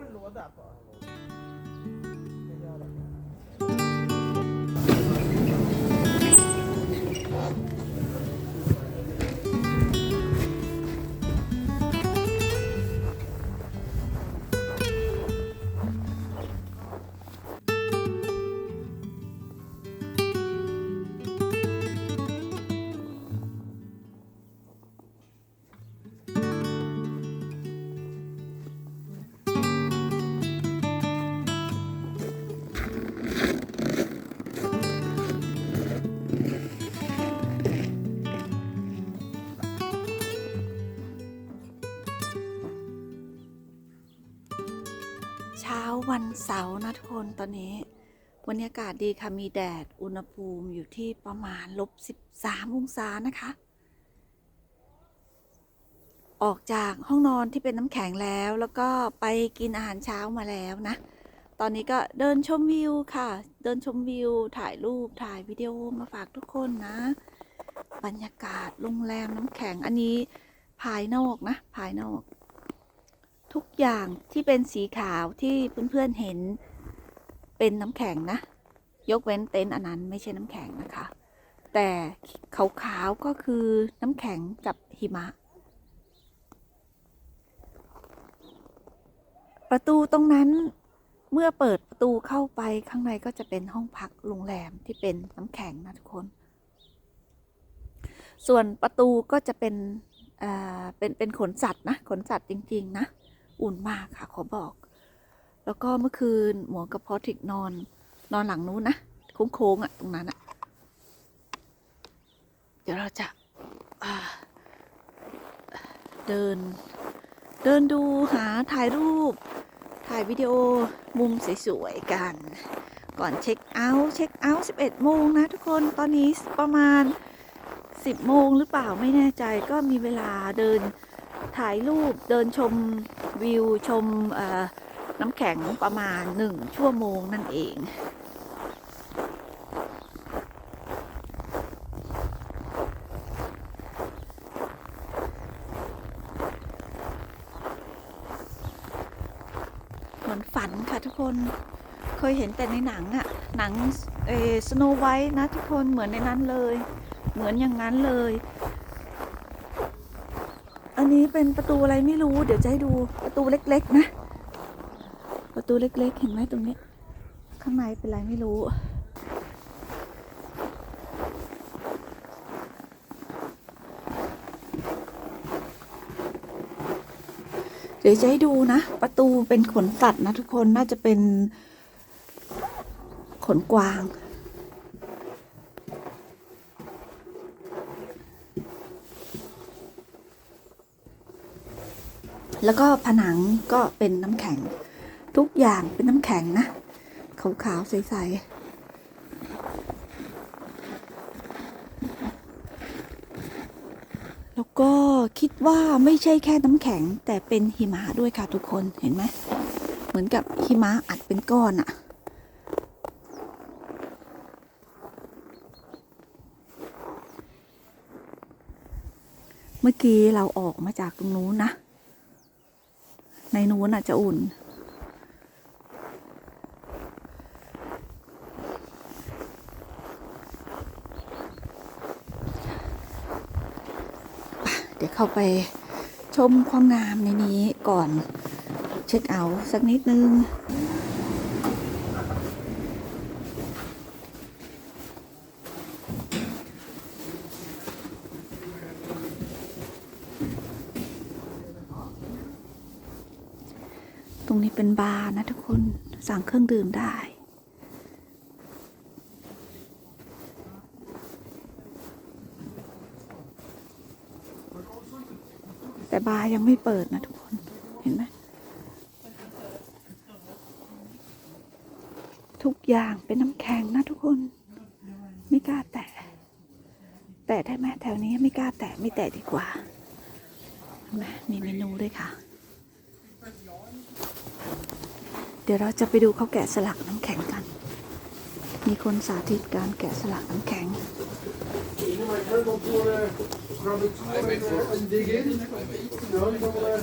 不是裸的不 วันเสาร์นะทุกคนตอนนี้บรรยากาศดีค่ะมีแดดอุณหภูมิอยู่ที่ประมาณลบ13องศานะคะ ออกจากห้องนอนที่เป็นน้ำแข็งแล้วแล้วก็ไปกินอาหารเช้ามาแล้วนะ ตอนนี้ก็เดินชมวิวค่ะ เดินชมวิวถ่ายรูปถ่ายวิดีโอมาฝากทุกคนนะ บรรยากาศโรงแรมน้ำแข็งอันนี้ภายนอกนะ ภายนอก ทุกอย่างที่เป็นสีขาวที่เพื่อนๆเห็นเป็นน้ำแข็งนะ ยกเว้นเต็นท์อันนั้นไม่ใช่น้ำแข็งนะคะ แต่ขาวๆก็คือน้ำแข็งกับหิมะ ประตูตรงนั้นเมื่อเปิดประตูเข้าไปข้างในก็จะเป็นห้องพักโรงแรมที่เป็นน้ำแข็งนะทุกคน ส่วนประตูก็จะเป็นเป็นเป็นขนสัตว์นะขนสัตว์จริง ๆ นะ อุ่นมากค่ะขอบอก แล้วก็เมื่อคืนหมวกับพอทิกนอน นอนหลังนู้นนะโค้งๆอะตรงนั้นอะ่ะ เดี๋ยวเราจะาเดิน เดินดูหาถ่ายรูป ถ่ายวิดีโอมุมสวยๆกัน ก่อนเช็คเอาท์เช็คเอาท์11โมงนะทุกคนตอนนี้ประมาณ 10โมงหรือเปล่าไม่แน่ใจก็มีเวลาเดิน ถ่ายรูปเดินชมวิวชมน้ำแข็งประมาณหนึ่งชั่วโมงนั่นเองเหมือนฝันค่ะทุกคนเคยเห็นแต่ในหนังอะหนังเอสโนไวท์นะทุกคนเหมือนในนั้นเลย เหมือนอย่างนั้นเลย อันนี้เป็นประตูอะไรไม่รู้ เดี๋ยวจะให้ดูประตูเล็ก ๆ นะ ประตูเล็ก ๆ เห็นไหมตรงนี้ ข้างในเป็นอะไรไม่รู้ เดี๋ยวจะให้ดูนะ ประตูเป็นขนสัตว์นะทุกคนน่าจะเป็นขนกวาง แล้วก็ผนังก็เป็นน้ำแข็ง ทุกอย่างเป็นน้ำแข็งนะ ขาวๆ ใส ๆแล้วก็คิดว่าไม่ใช่แค่น้ำแข็ง แต่เป็นหิมะด้วยค่ะทุกคนเห็นไหมเหมือนกับหิมะอัดเป็นก้อนอะเมื่อกี้เราออกมาจากตรงนู้นนะ นนู้นอาจจะอุ่น เดี๋ยวเข้าไปชมความงามในนี้ก่อนเช็คเอาท์สักนิดนึง รงนี้เป็นบาร์นะทุกคนสั่งเครื่องดื่มได้ แต่บาร์ยังไม่เปิดนะทุกคนเห็นไหมทุกอย่างเป็นน้ำแข็งนะทุกคน ไม่กล้าแตะแตะได้ไหมแถวนี้ไม่กล้าแตะไม่แตะดีกว่าเห็นไหมมีเมนูด้วยค่ะ เดี๋ยวเราจะไปดูเขาแกะสลักน้ำแข็งกัน มีคนสาธิตการแกะสลักน้ำแข็ง Man kan gå på det. Klaviaturen, en digg in. Ja, liksom det.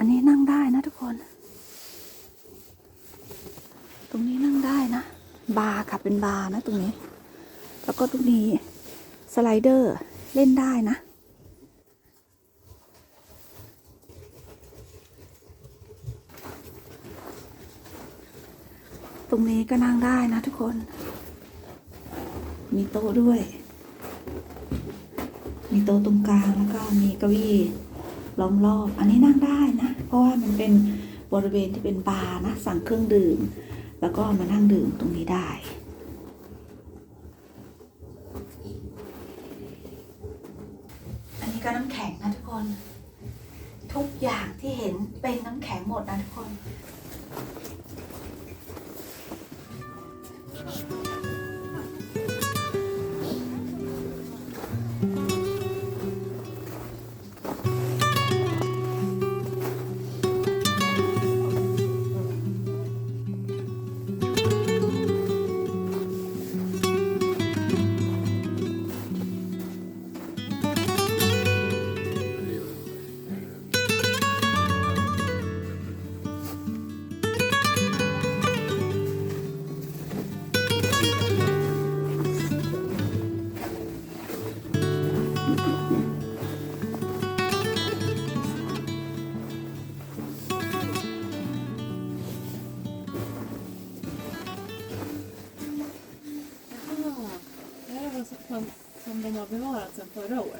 อันนี้นั่งได้นะทุกคน ตรงนี้นั่งได้นะ บาร์ค่ะ เป็นบาร์นะตรงนี้ แล้วก็ตรงนี้สไลเดอร์เล่นได้นะ ตรงนี้ก็นั่งได้นะทุกคน มีโต๊ะด้วย มีโต๊ะตรงกลางแล้วก็มีเก้าอี้ล้อมรอบ อันนี้นั่งได้นะ เพราะว่ามันเป็นบริเวณที่เป็นบาร์นะ สั่งเครื่องดื่ม แล้วก็มานั่งดื่มตรงนี้ได้ นนี้ก็น้ำแข็งนะทุกคน ทุกอย่างที่เห็นเป็นน้ำแข็งหมดนะทุกคน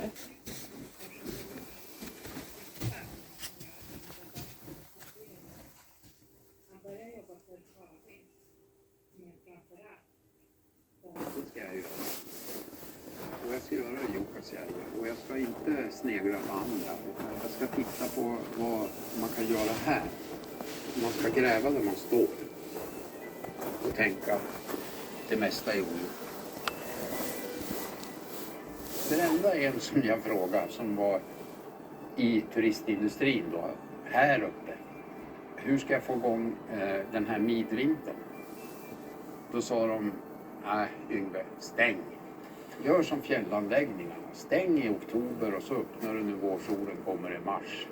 sedan. Det ska jag göra. Och jag ska göra det Jukkasjärvi. Och jag ska inte snegla på andra. Utan jag ska titta på vad man kan göra här. Man ska gräva där man står. Och tänka det mesta är ogjort. Den enda en som jag frågade som var i turistindustrin då, här uppe. Hur ska jag få igång eh, den här midvintern? Då sa de, nej Yngve, stäng. Gör som fjällanläggningarna. Stäng i oktober och så öppnar du när vårsolen kommer i mars.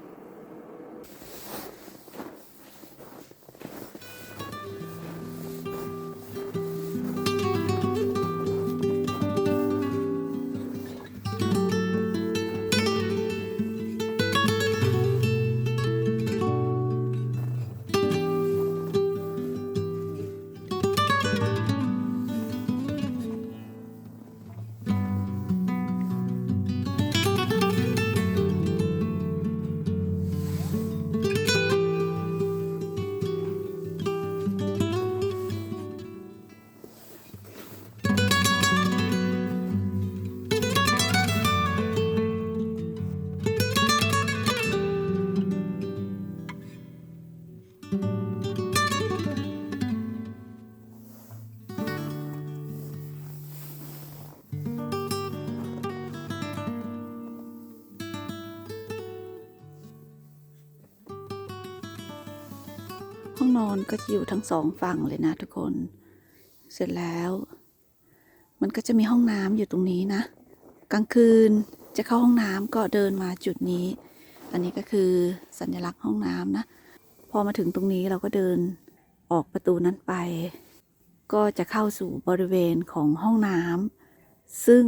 นอนก็จะอยู่ทั้งสองฝั่งเลยนะทุกคน เสร็จแล้ว มันก็จะมีห้องน้ำอยู่ตรงนี้นะ กลางคืนจะเข้าห้องน้ำก็เดินมาจุดนี้ อันนี้ก็คือสัญลักษณ์ห้องน้ำนะ พอมาถึงตรงนี้เราก็เดินออกประตูนั้นไป ก็จะเข้าสู่บริเวณของห้องน้ำซึ่ง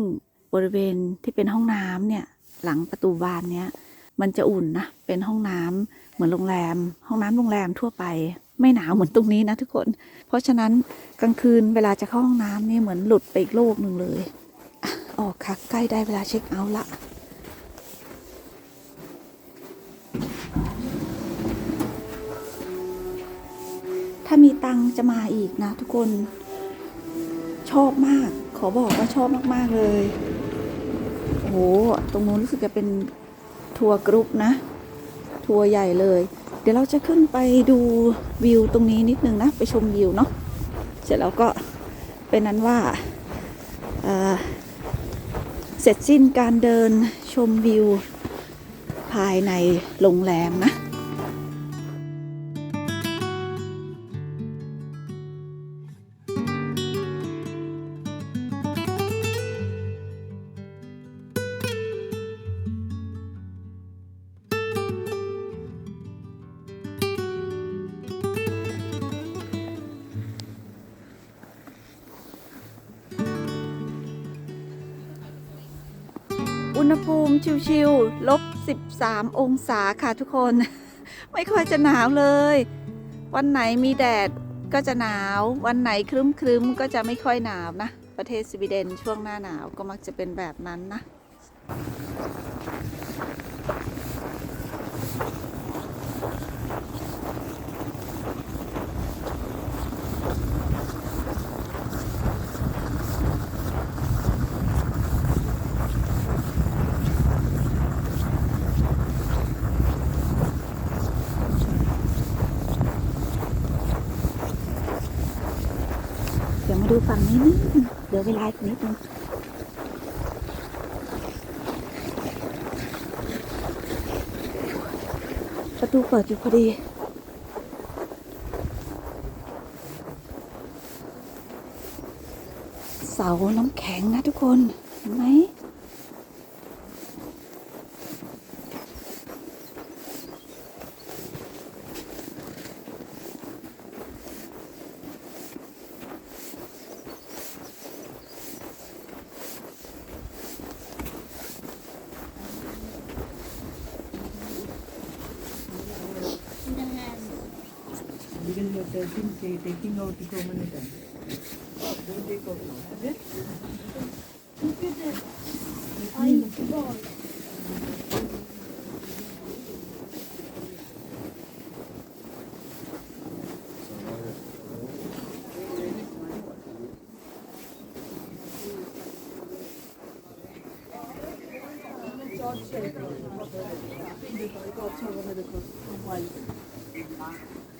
บริเวณที่เป็นห้องน้ำเนี่ยหลังประตูบานเนี้ยมันจะอุ่นนะ เป็นห้องน้ำเหมือนโรงแรม ห้องน้ำโรงแรมทั่วไป ไม่หนาวเหมือนตรงนี้นะทุกคน เพราะฉะนั้นกลางคืนเวลาจะเข้าห้องน้ำนี่เหมือนหลุดไปอีกโลกหนึ่งเลยออกค่ะ ใกล้ได้เวลาเช็คเอาท์ละถ้ามีตังจะมาอีกนะทุกคนชอบมาก ขอบอกว่าชอบมาก ๆ เลยโหตรงนู้นรู้สึกจะเป็นทัวร์กรุ๊ปนะ ทัวร์ใหญ่เลย เดี๋ยวเราจะขึ้นไปดู วิวตรงนี้นิดนึงนะ ไปชมวิวเนาะเสร็จแล้วก็เป็นนั้นว่าเเสร็จสิ้นการเดินชมวิวภายในโรงแรมนะ ณหภูมิชิวๆลบ 13 องศาค่ะทุกคน ไม่ค่อยจะหนาวเลย วันไหนมีแดดก็จะหนาว วันไหนครึ้มๆก็จะไม่ค่อยหนาวนะ ประเทศสวีเดนช่วงหน้าหนาวก็มักจะเป็นแบบนั้นนะ ดี๋ยวมาดูฝั่งนี้นิดนึงเดี๋ยวเวลาอีกนิดนึงประตูเปิดอยู่พอดีเสาน้ำแข็งนะทุกคนเห็นไหม taking, taking out so many times. Don't take out now. Okay? Look at this. I ball.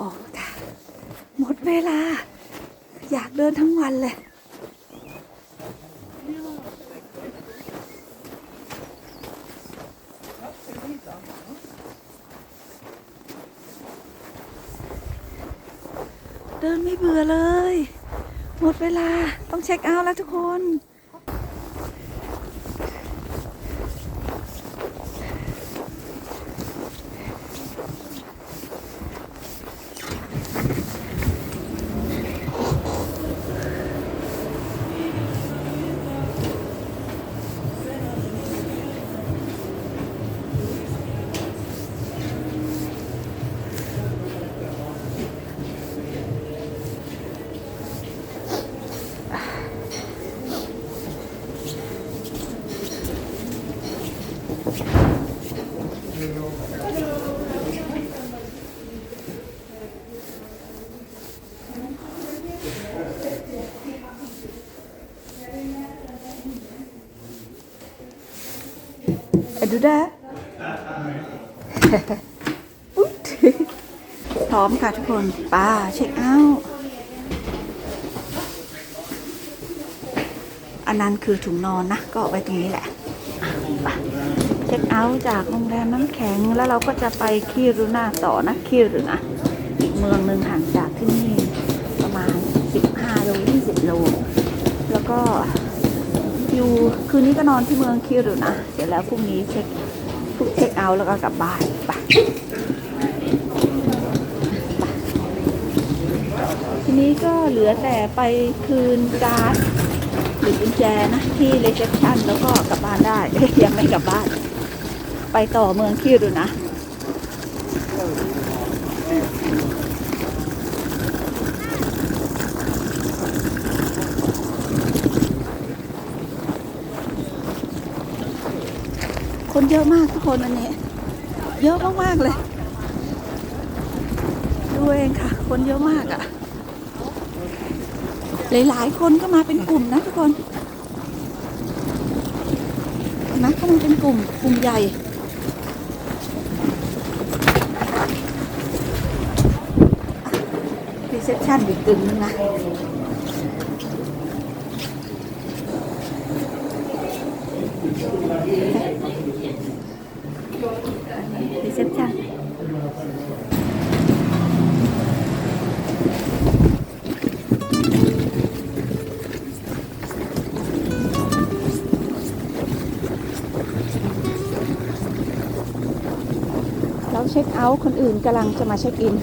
ออกค่ะ หมดเวลา อยากเดินทั้งวันเลยเดินไม่เบื่อเลย หมดเวลาต้องเช็คเอาท์แล้วทุกคน Är du där? พร้อมค่ะทุกคนป้าเช็คเอาท์อันนั้นคือถุงนอนนะ ก็เอาไว้ตรงนี้แหละเช็คเอาท์จากโรงแรมน้ำแข็งแล้วเราก็จะไปคีรุนาต่อนะคีรุนะอีกเมืองหนึ่งห่างจากที่นี่ประมาณ 15โล20โลแล้วก็ อยู่คืนนี้ก็นอนที่เมืองคิรุนะ เสร็จแล้วพรุ่งนี้เช็คพรุ่งเช็คเอาท์แล้วก็กลับบ้านไปทีนี้ก็เหลือแต่ไปคืนการ์ดหรือกุญแจนะ ที่รีเซพชันแล้วก็กลับบ้านได้ ยังไม่กลับบ้าน ไปต่อเมืองคิรุนะ คนเยอะมากทุกคนวันนี้ เยอะมากๆเลย ดูเองค่ะ คนเยอะมากอะ่ะ หลายๆคนก็มาเป็นกลุ่มนะทุกคนเห็นไหมเขามาเป็นกลุ่มกลุ่มใหญ่รีเซพชันอีกกึ่งนึงนะ เราเช็คเอาคนอื่นกำลังจะมาเช็คอิน